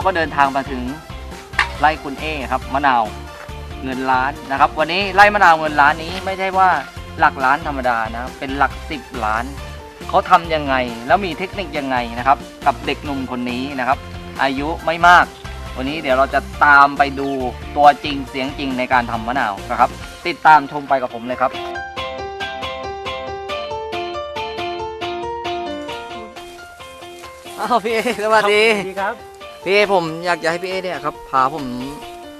เราก็เดินทางมาถึงไร่คุณเอครับมะนาวเงินล้านนะครับ วันนี้ไร่มะนาวเงินล้านนี้ไม่ใช่ว่าหลักล้านธรรมดานะเป็นหลักสิบล้านเขาทำยังไงแล้วมีเทคนิคยังไงนะครับ กับเด็กหนุ่มคนนี้นะครับ อายุไม่มาก วันนี้เดี๋ยวเราจะตามไปดูตัวจริงเสียงจริงในการทำมะนาวนะครับ ติดตามชมไปกับผมเลยครับ อ้าวพี่เอสวัสดี สวัสดีครับ พี่เอผมอยากจะให้พี่เอเนี่ยครับพาผม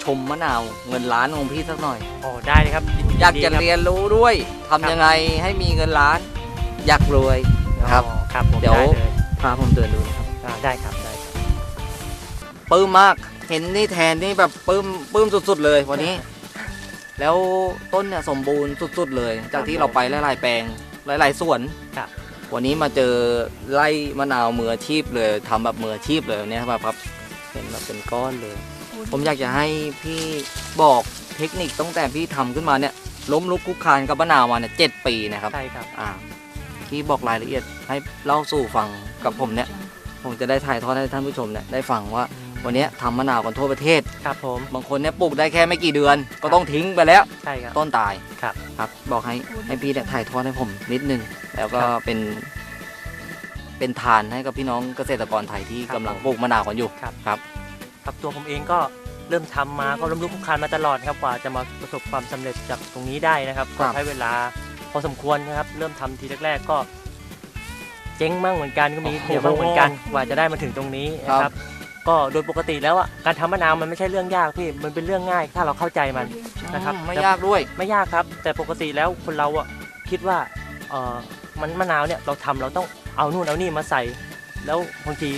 ชมมะนาวเงินล้านของพี่สักหน่อย โอ้ได้เลยครับยินดีอยากจะคบเรียนรู้ด้วยทำยังไงให้มีเงินล้าน อยากรวยนะครับ อ๋อครับผมเดี๋ยว ได้เลยพาผมเดินดูนะครับอ่าได้ครับได้ครับปลื้มมากเห็นนี่แทนนี่แบบปลื้มปลื้มสุด ๆ เลยวันนี้ แล้วต้นเนี่ยสมบูรณ์สุด ๆ เลย จากที่เราไปหลายๆแปลงหลาย ๆ สวนครับ วันนี้มาเจอไร่มะนาวมืออาชีพเลยทำแบบมืออาชีพเลยวันนี้ครับครับเป็นแบบเป็นก้อนเลย ผมอยากจะให้พี่บอกเทคนิคตั้งแต่พี่ทำขึ้นมาเนี่ยล้มลุกคลุกคลานกับมะนาวมาเนี่ยเจ็ดปีนะครับใช่ครับอ่าพี่บอกรายละเอียดให้เล่าสู่ฟังกับผมเนี่ย ผมจะได้ถ่ายทอดให้ท่านผู้ชมเนี่ยได้ฟังว่า วันนี้ทำมะนาวกันทั่วประเทศ ครับผมบางคนเนี่ยปลูกได้แค่ไม่กี่เดือน ก็ต้องทิ้งไปแล้ว ใช่ครับ ต้นตายครับ ครับ บอกให้ให้พี่เนี่ยถ่ายทอดให้ผมนิดนึง แล้วก็ครับเป็น เป็นทานให้กับพี่น้องเกษตรกรไทยที่ครับกำลังปลูกมะนาวกันอยู่ ครับ ครับ ครับตัวผมเองก็เริ่มทำมาก็ล้มลุกคลุกคลานมาตลอดครับกว่าจะมาประสบความสำเร็จจากตรงนี้ได้นะครับครัก็บใช้เวลาพอสมควรนะครับ เริ่มทำทีแรกๆก็ เจ๊งมั่งเหมือนกันก็มีโอ้โห เสียบ้างเหมือนกันกว่าจะได้มาถึงตรงนี้นะคครัรับบ ก็โดยปกติแล้วอะการทำมะนาวมันไม่ใช่เรื่องยากพี่มันเป็นเรื่องง่าย ถ้าเราเข้าใจมันนะครับไม่ยากด้วย ไม่ยากครับ แต่ปกติแล้วคนเราอะคิดว่าเออมันมะนาวเนี่ยเราทำเราต้องเอานู่นเอานี่มาใส่ แล้วบางที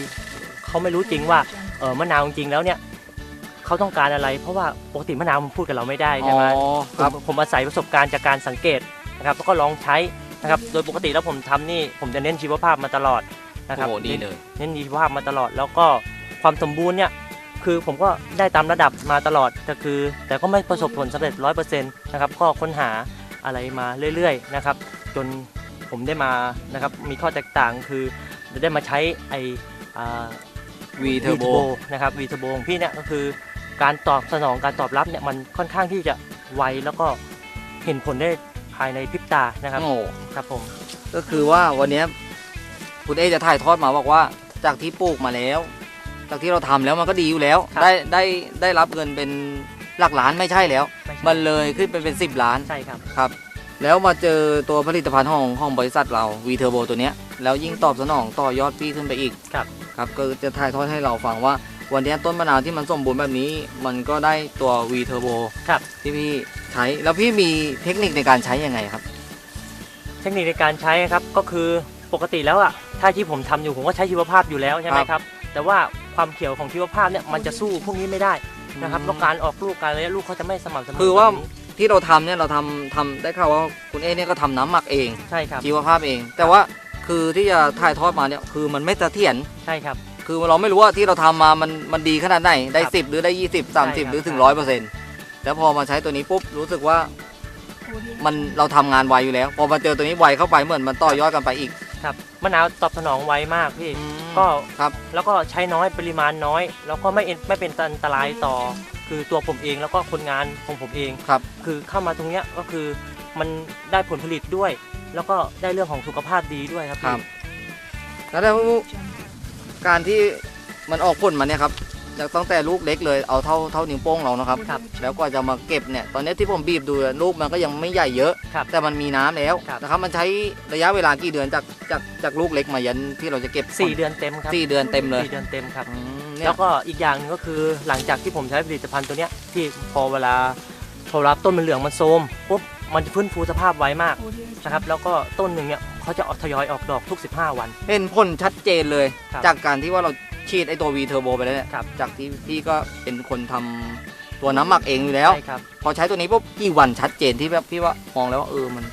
เขาไม่รู้จริงว่าเออมะนาวจริงๆแล้วเนี่ยเขาต้องการอะไร เพราะว่าปกติมะนาวมันพูดกับเราไม่ได้ใช่ไหมอ๋อผครับมผมอาศัยประสบการณ์จากการสังเกตนะครับแล้วก็ลองใช้นะครับโดยปกติแล้วผมทำนี่ผมจะเน้นชีวภาพมาตลอดนะครับโอ้โหดีเลยเน้นชีวภาพมาตลอดแล้วก็ ความสมบูรณ์เนี่ยคือผมก็ได้ตามระดับมาตลอดแต่คือ แต่ก็ไม่ประสบผลสำเร็จร้อยเปอร์เซ็นต์นะครับก็ค้นหาอะไรมาเรื่อยๆนะครับ จนผมได้มานะครับมีข้อแตกต่างคือได้มาใช้ไอวีเทอร์โบนะครับวีเทอร์โบของพี่เนี่ยก็คือการตอบสนองการตอบรับเนี่ยมันค่อนข้างที่จะไวแล้วก็เห็นผลได้ภายในพริบตานะครับโอ้ครับผมก็คือว่าวันเนี้ยคุณเอจะถ่ายทอดมาบอกว่าจากที่ปลูกมาแล้ว จากที่เราทำแล้วมันก็ดีอยู่แล้ว ได้ได้ได้รับเงินเป็นหลักล้านไม่ใช่แล้วไม่ใช่มันเลยขึ้นไปเป็น10ล้านใช่ครับครับ แล้วมาเจอตัวผลิตภัณฑ์ของของบริษัทเราวีเทอร์โบตัวเนี้ยแล้วยิ่งตอบสนองต่อยอดพี่ขึ้นไปอีกครับครับก็จะถ่ายทอดให้เราฟังว่าวันเนี้ยต้นมะนาวที่มันสมบูรณ์แบบนี้ มันก็ได้ตัววีเทอร์โบครับที่พี่ใช้แล้วพี่มีเทคนิคในการใช้ยังไงครับ เทคนิคในการใช้ครับก็คือปกติแล้วอะถ้าที่ผมทำอยู่ผมก็ใช้ชีวภาพอยู่แล้วใช่ไหมครับ แต่ว่า ความเขียวของชีวภาพเนี่ยมันจะสู้พวกนี้ไม่ได้นะครับอืมแล้วการออกลูกการอะไรลูกเขาจะไม่สม่ำเสมอคือว่าแบบนี้ที่เราทำเนี่ยเราทำทำได้ข่าวว่าคุณเอเนี่ยก็ทำน้ำหมักเองใช่ครับชีวภาพเอง แต่ว่าคือที่จะถ่ายทอดมาเนี่ยคือมันไม่เสถียรใช่ครับ คือเราไม่รู้ว่าที่เราทำมามันมันดีขนาดไหนได้ครับ10 หรือได้ 20ใช่ครับ30 หรือถึงร้อยเปอร์เซ็นต์แล้วพอมาใช้ตัวนี้ปุ๊บรู้สึกว่ามันเราทำงานไวอยู่แล้ว พอมาเจอตัวนี้ไวเข้าไปเหมือนมันต่อยอดกันไปอีกครับมะนาวตอบสนองไวมากพี่ ก็ก็ครับ แล้วก็ใช้น้อยปริมาณน้อย แล้วก็ไม่เอ็นไม่เป็นอันตรายต่อ คือตัวผมเองแล้วก็คนงานของผมเอง ครับ คือเข้ามาตรงเนี้ยก็คือมันได้ผลผลิตด้วย แล้วก็ได้เรื่องของสุขภาพดีด้วยครับครับพี่แล้วแล้วการที่มันออกผลมาเนี่ยครับ จากตั้งแต่ลูกเล็กเลยเอาเท่าเท่านิ้วโป้งเรานะครับ ครับแล้วก็จะมาเก็บเนี่ยตอนนี้ที่ผมบีบดูลูกมันก็ยังไม่ใหญ่เยอะ ครับแต่มันมีน้ำแล้วครับ นะครับมันใช้ระยะเวลากี่เดือนจากจากจากลูกเล็กมายันที่เราจะเก็บสี่เดือนเต็มครับสี่เดือนเต็มเลยสี่เดือนเต็มครับ อืมเนี่ย แล้วก็อีกอย่างหนึงก็คือหลังจากที่ผมใช้ผลิตภัณฑ์ตัวเนี้ยที่พอเวลาพอรับต้นมันเหลืองมันโทรมปุ๊บมันจะฟื้นฟูสภาพไวมากนะครับแล้วก็ต้นหนึ่งเนี่ยเขาจะออกทยอยออกดอกทุก 15 วัน เห็นผลชัดเจนเลย ครับจากการที่ว่าเรา ฉีดไอตัว V Turbo ไปแล้วเนี่ยครับจากที่พี่ก็เป็นคนทำตัวน้ำหมักเองอยู่แล้ว ใช่ครับ พอใช้ตัวนี้ปุ๊บกี่วันชัดเจนที่แบบพี่ว่ามองแล้วว่าเออมัน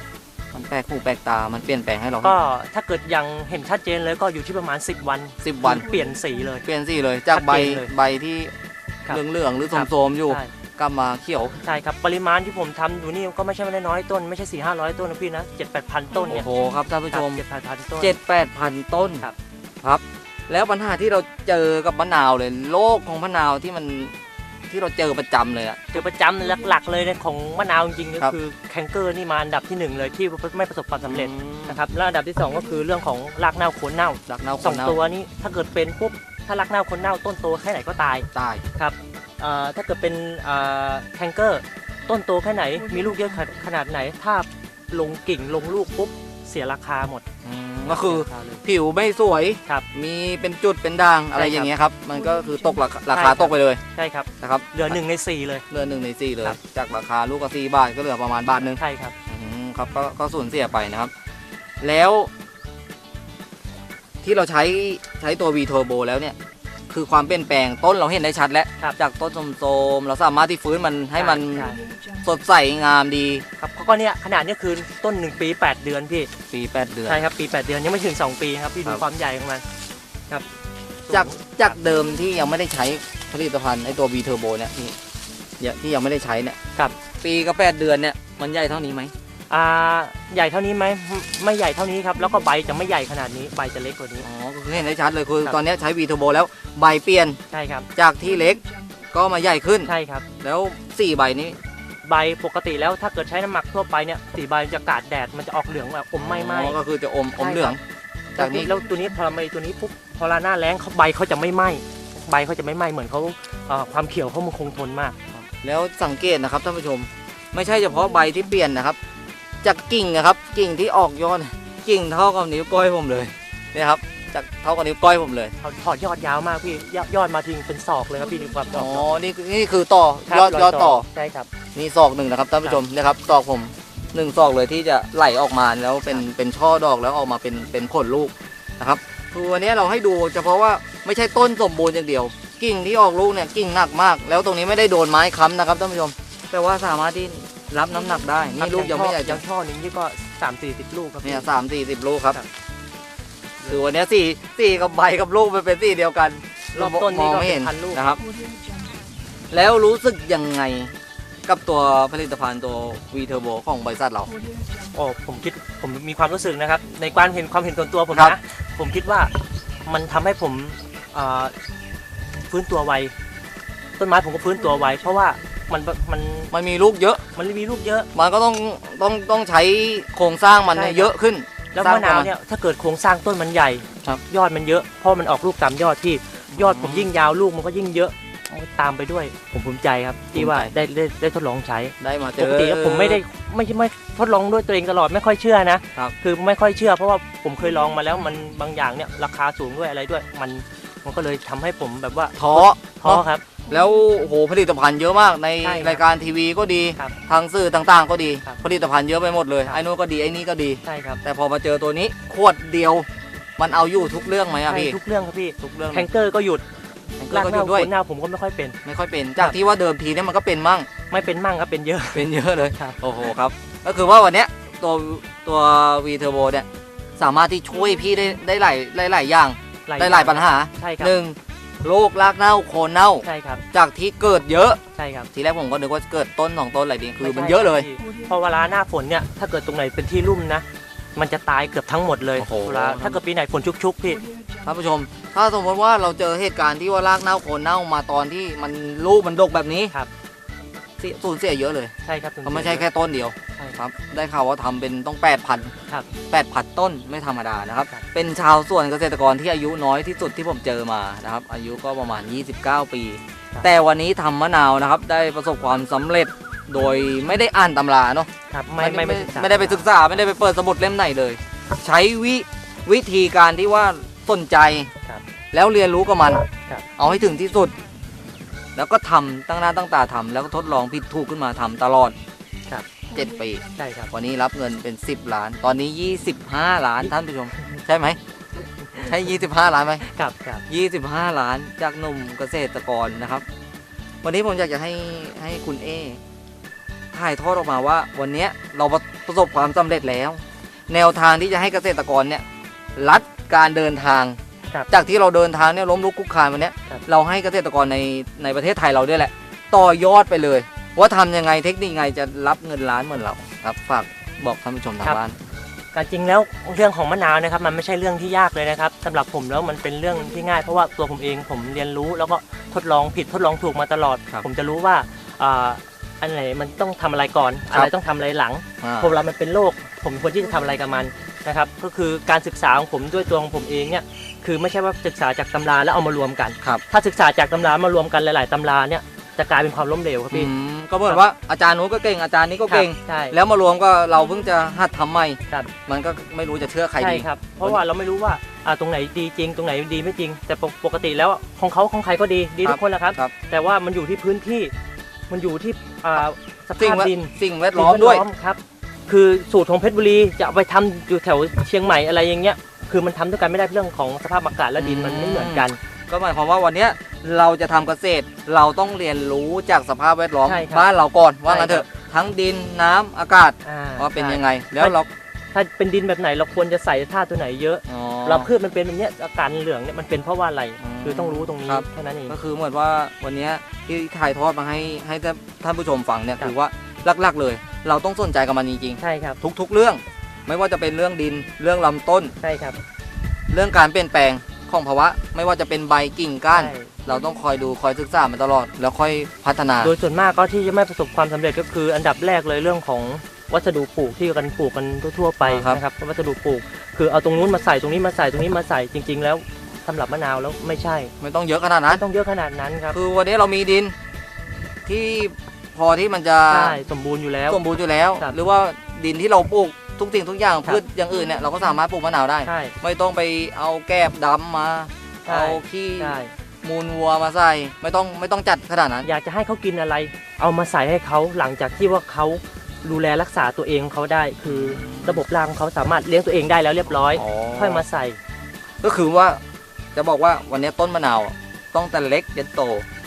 มันแปลกหูแปลกตา มันเปลี่ยนแปลงให้เราก็ถ้าเกิดยังเห็นชัดเจนเลยก็อยู่ที่ประมาณ 10 วันสิบวัน เปลี่ยนสีเลย เปลี่ยนสีเลยจากใบชัดเจนเลยใบที่ครับ เหลืองๆหรือครับโทมๆอยู่ใช่กลับมาเขียว ใช่ครับ ปริมาณที่ผมทำอยู่นี่ก็ไม่ใช่ไม่ได้น้อยต้น ไม่ใช่4 5 0 0ต้นนะพี่นะ7 8 0 0 0ต้นโอ้เนี่ยโหครับท่านผู้ชม เจ็ดแปดพันต้น เจ็ดแปดพันต้นครับ ครับ แล้วปัญหาที่เราเจอกับมะนาวเลยโรคของมะนาวที่มันที่เราเจอประจำเลยอะจุดประจำหลักๆ เลยในของมะนาวจริงๆก็ครับคือแคนเกอร์นี่มาอันดับที่หนึ่งเลยที่ไม่ประสบความสำเร็จนะครับแล้วอันดับที่สองก็คือเรื่องของรากเน่าโคนเน่ารักเน่าสองคนเน่าตัวนี้ถ้าเกิดเป็นปุ๊บถ้ารากเน่าโคนเน่าต้นโตแค่ไหนก็ตายตายครับเอ่อถ้าเกิดเป็นแคนเกอร์ต้นโตแค่ไหนมีลูกเยอะขนาดไหนถ้าลงกิ่งลงลูกปุ๊บเสียราคาหมดอืม ก็คือเสียราคาเลยผิวไม่สวยครับมีเป็นจุดเป็นด่างอะไรใช่ครับอย่างเงี้ยครับ มันก็คือตกราคาราคาใช่ครับตกไปเลยใช่ครับนะครับเหลือหนึ่งในสี่เลยเหลือหนึ่งในสี่เลยครับจากราคาลูกละสี่บาทก็เหลือประมาณบาทหนึ่งใช่ครับอืมครับก็ก็สูญเสียไปนะครับ แล้ว ที่เราใช้ใช้ตัว V Turbo แล้วเนี่ย คือความเปลี่ยนแปลงต้นเราเห็นได้ชัดแล้ว ครับจากต้นโทรมๆเราสามารถที่ฟื้นมันให้มันใช่ สดใสงามดีครับก็เนี่ยขนาดเนี้ยคือต้นหนึ่งปี 8 เดือนพี่ ปีแปดเดือน ใช่ครับปี 8 เดือนยังไม่ถึง 2 ปีครับพี่ดูครับ ความใหญ่ของมันครับจากจากเดิมที่ยังไม่ได้ใช้ผลิตภัณฑ์ไอตัว V Turbo เนี่ยที่ยังที่ยังไม่ได้ใช้เนี่ย ครับปีกับแปดเดือนเนี่ยมันใหญ่เท่านี้ไหม อ่าใหญ่เท่านี้ไหมไม่ใหญ่เท่านี้ครับแล้วก็ใบจะไม่ใหญ่ขนาดนี้ใบจะเล็กกว่านี้ อ๋อก็คือเห็นได้ชัดเลยคือครับ ตอนเนี้ยใช้ V Turbo แล้วใบเปลี่ยนใช่ครับ จากที่เล็กก็มาใหญ่ขึ้น ใช่ครับ แล้วสี่ใบนี้ใบปกติแล้วถ้าเกิดใช้น้ำหมักทั่วไปเนี่ยสีใบจะกาดแดดมันจะออกเหลืองแบบอมไหม้ไหม้ อ๋อก็คือจะอมอมใช่เหลือง จาจากกนี้นี้ แล้วตัวนี้พอเราไม่ตัวนี้ปุ๊บพอลาหน้าแรงเขาใบเขาจะไม่ไหม้ใบเขาจะไม่ไหม้เหมือนเขาเอ่อความเขียวเขามันคงทนมาก แล้วสังเกตนะครับท่านผู้ชม ไม่ใช่เฉพาะใบที่เปลี่ยนนะครับ จากกิ่งนะครับ กิ่งที่ออกยอดกิ่งเท่ากับนิ้วก้อยผมเลยเนี่ยครับจากเท่ากับนิ้วก้อยผมเลยเขาถอดยอดยาวมากพี่ยอดยอดมาทิ้งเป็นศอกเลยครับพี่ดูความดอ๋ออกนี่นี่คือต่อครับยอดยอดต่อ ใช่ครับ นี่ศอกหนึ่งนะครับท่านผู้ชมนะครับศอกผมหนึ่งศอกเลยที่จะไหลออกมาแล้วเป็นเป็นช่อดอกแล้วออกมาเป็นเป็นผลลูกนะครับคือวันนี้เราให้ดูเฉพาะว่าไม่ใช่ต้นสมบูรณ์อย่างเดียว กิ่งที่ออกลูกเนี่ยกิ่งหนักมาก แล้วตรงนี้ไม่ได้โดนไม้ค้ำนะครับท่านผู้ชมแต่ว่าสามารถที่ รับน้ำหนักได้ นี่ลูกยังไม่ใหญ่ยัจังงช่อหนึงนี่ก็สามสี่สิบลูกครับพี่เนี่ยสามสี่สิบลูกครับครับคือวันนี้สี่สี่กับใบกับลูกมันเป็นสี่เดียวกันรอบต้นมนี่องก็ไม่เป็เห็นนพันลูกนะครับ แล้วรู้สึกยังไงกับตัวผลิตภัณฑ์ตัว V Turbo ของบริษัทเรา โอ้ผมคิดผมมีความรู้สึกนะครับ ในการเห็นความเห็นส่วนตัวผมครับ นะผมคิดว่ามันทำให้ผมเอ่อฟื้นตัวไว ต้นไม้ผมก็ฟื้นตัวไวเพราะว่ามันมันมันมีลูกเยอะ มันมีลูกเยอะ มันก็ต้องต้องต้องใช้โครงสร้างมันใช่ครับเยอะขึ้น แล้วสร้างมะนาวประมาณเนี่ยถ้าเกิดโครงสร้างต้นมันใหญ่ครับยอดมันเยอะเพราะมันออกลูกตามยอดที่ยอดผมอืมยิ่งยาวลูกมันก็ยิ่งเยอะตามไปด้วยผมภูมิใจครับที่ว่าภูมิใจได้ได้ได้ทดลองใช้ได้มาเจปอกติแล้วผมไม่ได้ไม่ไม่ทดลองด้วยตัวเองตลอดไม่ค่อยเชื่อนะครับคือไม่ค่อยเชื่อ เพราะว่าผมเคยลองมาแล้วมันบางอย่างเนี่ยราคาสูงด้วยอะไรด้วย มันมันก็เลยทำให้ผมแบบว่าท้อท้อครับ แล้วโอ้โหผลิตภัณฑ์เยอะมากในใช่ครับรายการทีวีก็ดีครับทางสื่อต่างๆ ก็ดี ครับผลิตภัณฑ์เยอะไปหมดเลยครับ ไอ้นู้นก็ดีไอ้นี่ก็ดี ใช่ครับแต่พอมาเจอตัวนี้ขวดเดียวมันเอาอยู่ทุกเรื่องไหมอะใช่พี่ทุกเรื่องครับพี่ทุกเรื่องแทงเกอร์ก็หยุดแล้รากก็หหยุน้าดด้วยโคนหน้าผมก็ไม่ค่อยเป็น ไม่ค่อยเป็นจากที่ว่าเดิมทีเนี่ยมันก็เป็นมั่ง ไม่เป็นมั่งครับเป็นเยอะ เป็นเยอะเลยครับ โอ้โหครับ ก็คือว่าวันเนี้ยตัวตัว V Turbo เนี่ยสามารถที่ช่วยพี่ได้ได้หลายหลายหลายอย่างได้หลายปัญหาใช่ครับหนึ่ง โรครากเน่าโคนเน่า ใช่ครับจากที่เกิดเยอะ ใช่ครับทีแรกผมก็นึกว่าเกิดต้นสองต้นอะไรดีคือไใช่มันเยอะเลยครับพี่พอเวลาหน้าฝนเนี่ยถ้าเกิดตรงไหนเป็นที่ลุ่มนะ มันจะตายเกือบทั้งหมดเลยโอ้โห เวลาถ้าเกิดปีไหนฝนชุกๆพี่ ท่านผู้ชม ถ้าสมมติว่าเราเจอเหตุการณ์ที่ว่ารากเน่าโคนเน่ามาตอนที่มันลูกมันดกแบบนี้ครับ เสียสูญเสียเยอะเลยใช่ครับถึงก็ไม่ใช่แค่ต้นเดียวใช่ ครับได้ข่าวว่าทำเป็นต้อง 8,000ครับ8,000 ต้นไม่ธรรมดานะครับ ครับ เป็นชาวสวนเกษตรกรที่อายุน้อยที่สุดที่ผมเจอมานะครับ อายุก็ประมาณ 29 ปี แต่วันนี้ทำมะนาวนะครับ ได้ประสบความสำเร็จโดยไม่ได้อ่านตำราเนาะครับไม่ไม่ไม่ศึกษาไม่ได้ไปศึกษาไม่ได้ไปเปิดสมุดเล่มไหนเลย ใช้วิวิธีการที่ว่าสนใจ ครับ แล้วเรียนรู้กับมัน ครับ เอาให้ถึงที่สุด แล้วก็ทำตั้งหน้าตั้งตาทำแล้วก็ทดลองผิดถูกขึ้นมาทำตลอด ครับเจ็ดปี ใช่ครับวันนี้รับเงินเป็น 10 ล้าน ตอนนี้ 25 ล้านท่านผู้ชม ใช่ไหม ใช่ 25 ล้านไหม ครับครับ25 ล้านจากหนุ่มเกษตรกรนะครับ วันนี้ผมอยากจะให้ให้คุณเอถ่ายทอดออกมาว่า วันเนี้ยเราประสบความสำเร็จแล้ว แนวทางที่จะให้เกษตรกรเนี่ยลัดการเดินทาง ครับ จากที่เราเดินทางเนี่ยล้มลุกคลุกคลานวันเนี้ยครับ เราให้เกษตรกรในในประเทศไทยเราด้วยแหละ ต่อยอดไปเลย ว่าทำยังไงเทคนิคไงจะรับเงินล้านเหมือนเราครับฝากบอกท่านผู้ชมทางบ้านแต่จริงแล้วเรื่องของมะนาวนะครับ มันไม่ใช่เรื่องที่ยากเลยนะครับสำหรับผมแล้วมันเป็นเรื่องที่ง่ายเพราะว่าตัวผมเองผมเรียนรู้แล้วก็ทดลองผิดทดลองถูกมาตลอดครับผมจะรู้ว่าอ่าอันไหนมันต้องทำอะไรก่อนครับอะไรต้องทำอะไรหลังอ่าพอเวลามันเป็นโรคผมควรที่จะทำอะไรกับมันนะครับ ก็คือการศึกษาของผมด้วยตัวของผมเองเนี่ยคือไม่ใช่ว่าศึกษาจากตำราแล้วเอามารวมกันครับถ้าศึกษาจากตำรามารวมกันหลาย ๆตำราเนี่ย จะกลายเป็นความล้มเหลวครับอืพี่มก็เหมือนว่าอาจารย์นู้นก็เก่งอาจารย์นี้ก็เก่ง ครับใช่ แล้วมารวมก็เราเพิ่งจะหัดทำใหม่ ครับ มันก็ไม่รู้จะเชื่อใครใช่ดี ครับ เพราะว่าเราไม่รู้ว่าอ่าตรงไหนดีจริง ตรงไหนดีไม่จริง แต่ปกปกติแล้วของเขาของใครก็ดีดีครับทุกคนแหละครับ ครับ แต่ว่ามันอยู่ที่พื้นที่ มันอยู่ที่อ่าสสิ่งภาพแวดดิน สิ่งแวดล้อมด้วย สิ่งแครับ คือสูตรของเพชรบุรีจะเอาไปทำอยู่แถวเชียงใหม่อะไรอย่างเงี้ย คือมันทำด้วยกันไม่ได้เรื่องของสภาพอากาศและดินมันไม่เหมือนกัน ก็หมายความว่าวันเนี้ยเราจะทำเกษตร เราต้องเรียนรู้จากสภาพแวดล้อมใช่ครับบ้านเราก่อนว่างั้นใช่เถครับอะทั้งดินน้ำอากาศอ่ว่าเป็นใช่ยังไง แล้วเราถ้าเป็นดินแบบไหนเราควรจะใส่ธาตุตัวไหนเยอะ อ๋อ เราพืชมันเป็นแบบเนี้ยอาการเหลืองเนี่ยมันเป็นเพราะว่าอะไร อืมคือต้องรู้ตรงนี้ครับ แค่นั้นเอง ก็คือเหมือนว่าวันเนี้ยที่ถ่ายทอดมาให้ให้ท่านผู้ชมฟังเนี่ยครับ คือว่าหลักๆเลย เราต้องสนใจกับมันจริงใช่ครับ ๆทุก ๆ เรื่อง ไม่ว่าจะเป็นเรื่องดินเรื่องลำต้น ใช่ครับ เรื่องการเปลี่ยนแปลง ของภาวะ ไม่ว่าจะเป็นใบกิ่งก้าน ใช่ เราต้องคอยดูคอยศึกษามันตลอด แล้วค่อยพัฒนา โดยส่วนมากก็ที่จะไม่ประสบความสำเร็จก็คือ อันดับแรกเลยเรื่องของวัสดุปลูกที่กันปลูกกันทั่วๆไปครับ นะครับวัสดุปลูก คือเอาตรงนู้นมาใส่ตรงนี้มาใส่ตรงนี้มาใส่จริง ๆ แล้วสำหรับมะนาวแล้วไม่ใช่ไม่ต้องเยอะขนาดนั้นไม่ต้องเยอะขนาดนั้นครับคือวันนี้เรามีดินที่พอที่มันจะใช่สมบูรณ์อยู่แล้ว สมบูรณ์อยู่แล้ว ครับ หรือว่าดินที่เราปลูก ทุกสิ่งทุกอย่างครับพืชอย่างอื่นเนี่ยเราก็สามารถปลูกมะนาวได้ ใช่ ไม่ต้องไปเอาแกบดำมา ใช่ เอาขี้ใช่ มูลวัวมาใส่ ไม่ต้องไม่ต้องจัดขนาดนั้น อยากจะให้เขากินอะไร เอามาใส่ให้เขาหลังจากที่ว่าเขาดูแลรักษาตัวเองของเขาได้ คือระบบร่างของเขาสามารถเลี้ยงตัวเองได้แล้วเรียบร้อย ค่อยมาใส่ ก็คือว่าจะบอกว่าวันนี้ต้นมะนาว ต้องแต่เล็กจนโตครับ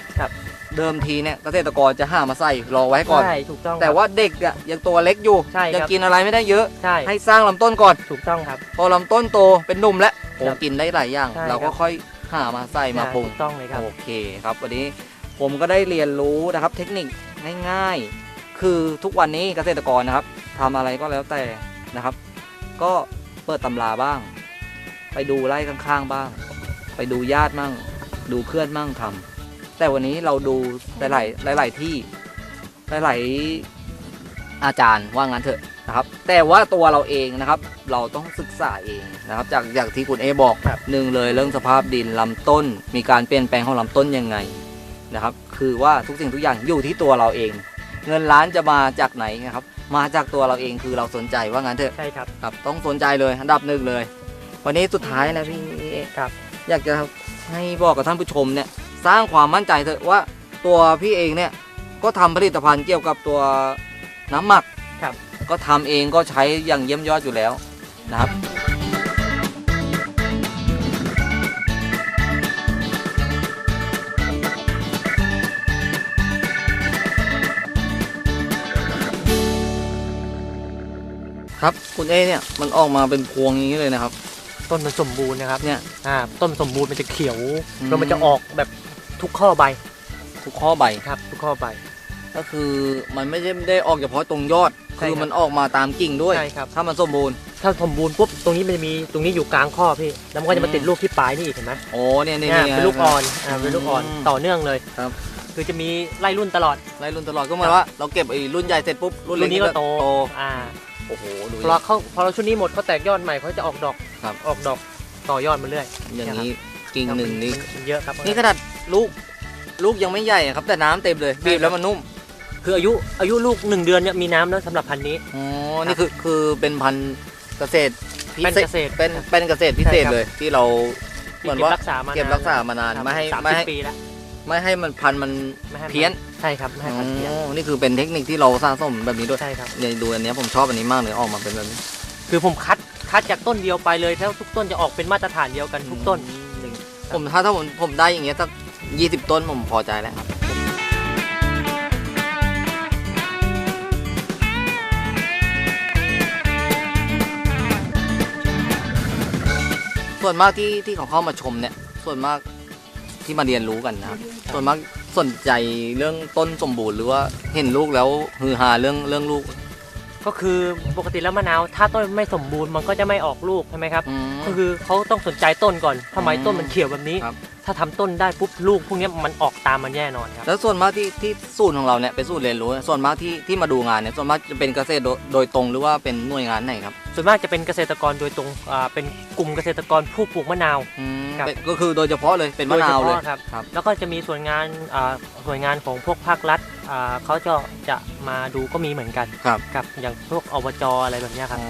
เดิมทีเนี่ยเกษตรกรจะหามาใส่รอไว้ก่อน ใช่ถูกต้องแต่ครับว่าเด็กอะยังตัวเล็กอยู่ใช่ครับยังกินอะไรไม่ได้เยอะ ใช่ให้สร้างลำต้นก่อน ถูกต้องครับ พอลำต้นโตเป็นหนุ่มแล้วโอ้ครับกินได้หลายอย่าง ใช่เราก็ครับค่อยหามาใส่มาปรุง ถูกต้องเลยครับ โอเคครับ วันนี้ผมก็ได้เรียนรู้นะครับเทคนิคง่ายๆ คือทุกวันนี้เกษตรกรนะครับทำอะไรก็แล้วแต่นะครับ ก็เปิดตำราบ้าง ไปดูไร่ข้างๆบ้าง ไปดูญาติมั่ง ดูเพื่อนมั่งทำ แต่วันนี้เราดูหลาย ๆ หลาย ๆ ที่หลาย ๆ อาจารย์ว่างั้นเถอะนะครับ แต่ว่าตัวเราเองนะครับ เราต้องศึกษาเองนะครับ จากจากที่คุณเอบอกครับ หนึ่งเลยเรื่องสภาพดินลำต้น มีการเปลี่ยนแปลงของลำต้นยังไงนะครับ คือว่าทุกสิ่งทุกอย่างอยู่ที่ตัวเราเอง เงินล้านจะมาจากไหนนะครับ มาจากตัวเราเองคือเราสนใจว่างั้นเถอะ ใช่ครับ ครับต้องสนใจเลยอันดับหนึ่งเลย วันนี้สุดท้ายนะพี่เอครับ อยากจะให้บอกกับท่านผู้ชมเนี่ย สร้างความมั่นใจเถอะว่าตัวพี่เองเนี่ยก็ทำผลิตภัณฑ์เกี่ยวกับตัวน้ำหมักครับก็ทำเองก็ใช้อย่างเยี่ยมยอดอยู่แล้วนะครับ ครับคุณเอเนี่ยมันออกมาเป็นพวงอย่างนี้เลยนะครับ ต้นมันสมบูรณ์นะครับเนี่ยอ่าต้นสมบูรณ์มันจะเขียวอืมแล้วมันจะออกแบบ ทุกข้อใบทุกข้อใบครับ ทุกข้อใบ ก็คือมันไม่ได้ไม่ได้ออกเฉพาะตรงยอด ใช่คือครับมันออกมาตามกิ่งด้วย ใช่ครับ ถ้ามันสมบูรณ์ ถ้าสมบูรณ์ปุ๊บตรงนี้มันจะมีตรงนี้อยู่กลางข้อพี่แล้วมันก็จะมาติดลูกที่ปลายนี่อีกเห็นไหมโอ้เนี่ยเนี่ยอ่าเนี่ย เป็นลูกอ่อนอ่าเป็นลูกอ่อนอืมต่อเนื่องเลยครับ คือจะมีไล่รุ่นตลอดไล่รุ่นตลอดก็เหมือนว่าเราเก็บไอ้รุ่นใหญ่เสร็จปุ๊บรุ่นรุ่เล็กนนี้ก็โตโตอ่าโอ้โหดูพอเขาพอเราชุดนี้หมดเขาแตกยอดใหม่เขาจะออกดอกครับ ออกดอกต่อยอดมาเรื่อยอย่างนี้กิ่งหนึ่งนี่มันเยอะครับนี่ขนาด ลูก ลูกยังไม่ใหญ่อะครับ แต่น้ำเต็มเลยบีบแล้วมันนุ่มคืออายุอายุลูกหนึ่งเดือนเนี่ยมีน้ำแล้วสำหรับพันธุ์นี้ อ๋อ นี่คือคือเป็นพันธุ์เกษตรพิเป็นเศษเกษตรเป็นเป็นเกษตรพิเศษใช่ครับเลย ที่เราเหมือนว่าเก็บรักษามานานเก็บรักษามานานครับไม่ให้สามไม่สิบให้ปีแล้วไม่ให้มันพันธุ์มันไม่ให้มัเพี้ยนใช่ครับไม่ให้พันธุ์เพี้ยนอ๋อนี่คือเป็นเทคนิคที่เราสร้างสมแบบนี้ด้วยใช่ครับเนี่ยดูอันเนี้ยผมชอบอันนี้มากเลยออกมาเป็นแบบนี้คือผมคัดคัดจากต้นเดียวไปเลยแล้วทุกต้นจะออกเป็นมาตรฐานเดียวกันทุกต้นหนึ่งผมถ้าถ้าผมผมได้อย่างเงี้ยสัก ยี่สิบต้นผมพอใจแล้วครับส่วนมากที่ที่เขาเข้ามาชมเนี่ย ส่วนมากที่มาเรียนรู้กันนะครับ ส่วนมากสนใจเรื่องต้นสมบูรณ์หรือว่าเห็นลูกแล้วฮือฮาเรื่องเรื่องลูก ก็คือปกติแล้วมะนาวถ้าต้นไม่สมบูรณ์มันก็จะไม่ออกลูกใช่ไหมครับ อืมก็คือเขาต้องสนใจต้นก่อนทำไมอืมต้นมันเขียวแบบนี้ ครับถ้าทำต้นได้ปุ๊บลูกพวกเนี้ยมันออกตามมันแน่นอนครับแล้วส่วนมากที่ที่ศูนย์ของเราเนี่ยเป็นศูนย์เรียนรู้เนี่ยส่วนมากที่ที่มาดูงานเนี่ยส่วนมากจะเป็นเกษตรโดยโดยตรงหรือว่าเป็นหน่วยงานไหนครับส่วนมากจะเป็นเกษตรกรโดยตรงอ่าเป็นกลุ่มเกษตรกรผู้ปลูกมะนาวอืมครับเป็นก็คือโดยเฉพาะเลยเป็นมะนาวเลยโดฉพครับครับแล้วก็จะมีส่วนงานอ่าหน่วยงานของพวกภาครัฐอ่าเขาจะจะมาดูก็มีเหมือนกันครับครับอย่างพวกอบจอะไรแบบเนี้ยครับ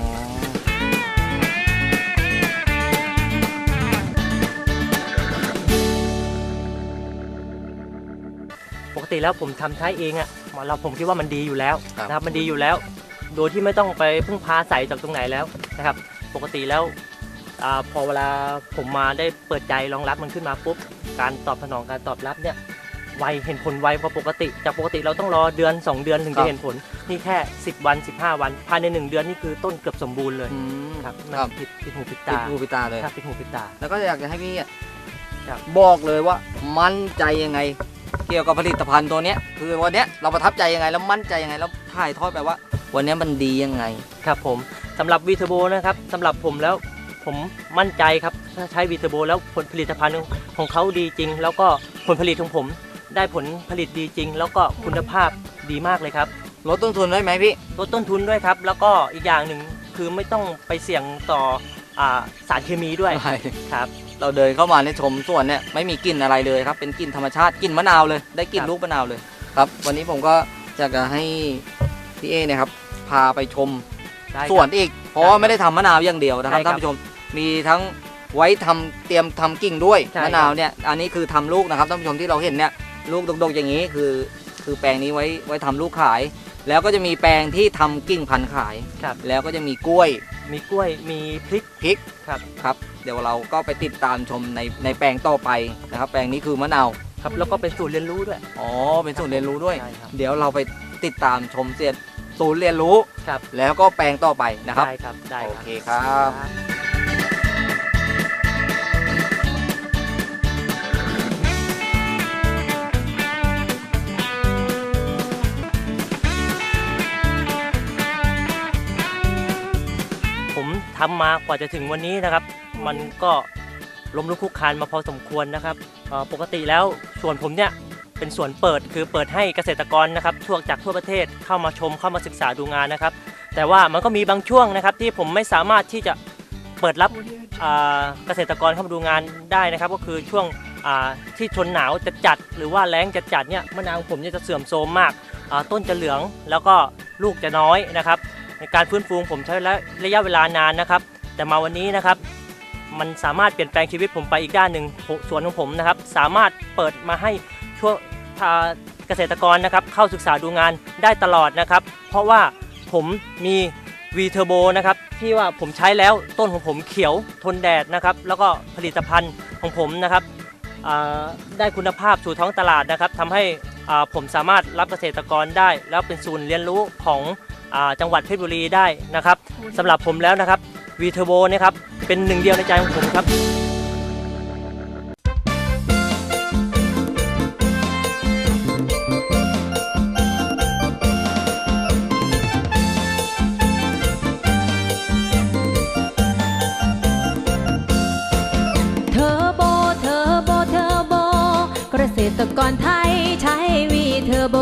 ติแล้วผมทำใช้เองอะ่ะเราผมคิดว่ามันดีอยู่แล้วครับนะครับมันดีอยู่แล้ว โดยที่ไม่ต้องไปพึ่งพาใส่จากตรงไหนแล้วนะครับ ปกติแล้วอาพอเวลาผมมาได้เปิดใจรองรับมันขึ้นมาปุ๊บการตอบสนองการตอบรับเนี่ยไวเห็นผลไวกว่าปกติ จากปกติเราต้องรอเดือน 2 เดือนถึงครัจะบเห็นผล นี่แค่ 10 วัน 15 วัน ภายใน 1 เดือนนี่คือต้นเกือบสมบูรณ์เลยอืมครับมันครับผิดผิดหูผิดติดตาหูปิดตาเลยครับผิดหูผิดตา แล้วก็อยากจะให้พี่อะครับบอกเลยว่ามั่นใจยังไง เกี่ยวกับผลิตภัณฑ์ตัวเนี้ยคือวันเนี้ยเราประทับใจยังไงแล้วมั่นใจยังไงแล้วถ่ายทอดไปว่า วันเนี้ยมันดียังไง ครับผมสำหรับวีเทอร์โบนะครับสำหรับผมแล้วผมมั่นใจครับถ้าใช้วีเทอร์โบแล้วผลผลิตภัณฑ์ของเขาดีจริง แล้วก็ผลผลิตของผม ได้ผลผลิตดีจริง แล้วก็คุณภาพดีมากเลยครับ ลดต้นทุนได้ไหมพี่ ลดต้นทุนด้วยครับ แล้วก็อีกอย่างหนึ่งคือไม่ต้องไปเสี่ยงต่อ อาสารเคมีด้วยครับ เราเดินเข้ามาในชมสวนเนี่ยไม่มีกลิ่นอะไรเลยครับ เป็นกลิ่นธรรมชาติกลิ่นมะนาวเลย ได้กลิ่นครับลูกมะนาวเลยครับ วันนี้ผมก็อยากจะให้พี่เอเนี่ยครับพาไปชมได้ครับสวนอีก เพราะว่าได้ครับไม่ได้ทำมะนาวอย่างเดียวนะครับใช่ครับท่านผู้ชมมีทั้งไว้ทำเตรียมทำกิ่งด้วยใช่ครับ มะนาวเนี่ยอันนี้คือทำลูกนะครับท่านผู้ชมที่เราเห็นเนี่ยลูกดกๆอย่างนี้คือ คือแปลงนี้ไว้ไว้ทำลูกขาย แล้วก็จะมีแปลงที่ทำกิ่งพันธุ์ขาย ครับ แล้วก็จะมีกล้วย มีกล้วยมีพริกพริกครับครับ เดี๋ยวเราก็ไปติดตามชมในในแปลงต่อไปนะครับ แปลงนี้คือมะนาวครับแล้วก็เป็นศูนย์เรียนรู้ด้วย อ๋อ เป็นศูนย์เรียนรู้ด้วย ใช่ครับ เดี๋ยวเราไปติดตามชมเสียศูนย์เรียนรู้ ครับแล้วก็แปลงต่อไปนะครับ ได้ครับได้โอครับเคครับผ ทำมากว่าจะถึงวันนี้นะครับ มันก็ล้มลุกคลุกคานมาพอสมควรนะครับปกติแล้วสวนผมเนี่ยเป็นสวนเปิดคือเปิดให้เกษตรกรนะครับทั่วจากทั่วประเทศเข้ามาชมเข้ามาศึกษาดูงานนะครับ แต่ว่ามันก็มีบางช่วงนะครับ ที่ผมไม่สามารถที่จะเปิดรับเกษตรกรเข้ามาดูงานได้นะครับ ก็คือช่วงที่ทนหนาวจะจัดหรือว่าแล้งจะจัดเนี่ยมะนาวผมเนี่ยจะเสื่อมโทรมมากต้นจะเหลืองแล้วก็ลูกจะน้อยนะครับ ในการฟื้นฟูงผมใช้ระยะเวลานานนะครับ แต่มาวันนี้นะครับ มันสามารถเปลี่ยนแปลงชีวิตผมไปอีกด้านหนึ่งสวนของผมนะครับ สามารถเปิดมาให้ช่วงอ่าเกษตรกรนะครับ เข้าศึกษาดูงานได้ตลอดนะครับ เพราะว่าผมมีวีเทอร์โบนะครับที่ว่าผมใช้แล้วต้นของผมเขียวทนแดดนะครับ แล้วก็ผลิตภัณฑ์ของผมนะครับได้คุณภาพสู่ท้องตลาดนะครับทำให้ผมสามารถรับเกษตรกรได้ แล้วเป็นศูนย์เรียนรู้ของ อ่าจังหวัดเพชรบุรีได้นะครับสำหรับผมแล้วนะครับวีเทอร์โบนะครับเป็นหนึ่งเดียวในใจของผมครับเทอโบเทอโบเทอโบเกษตรกรไทยใช้วีเทอร์โบ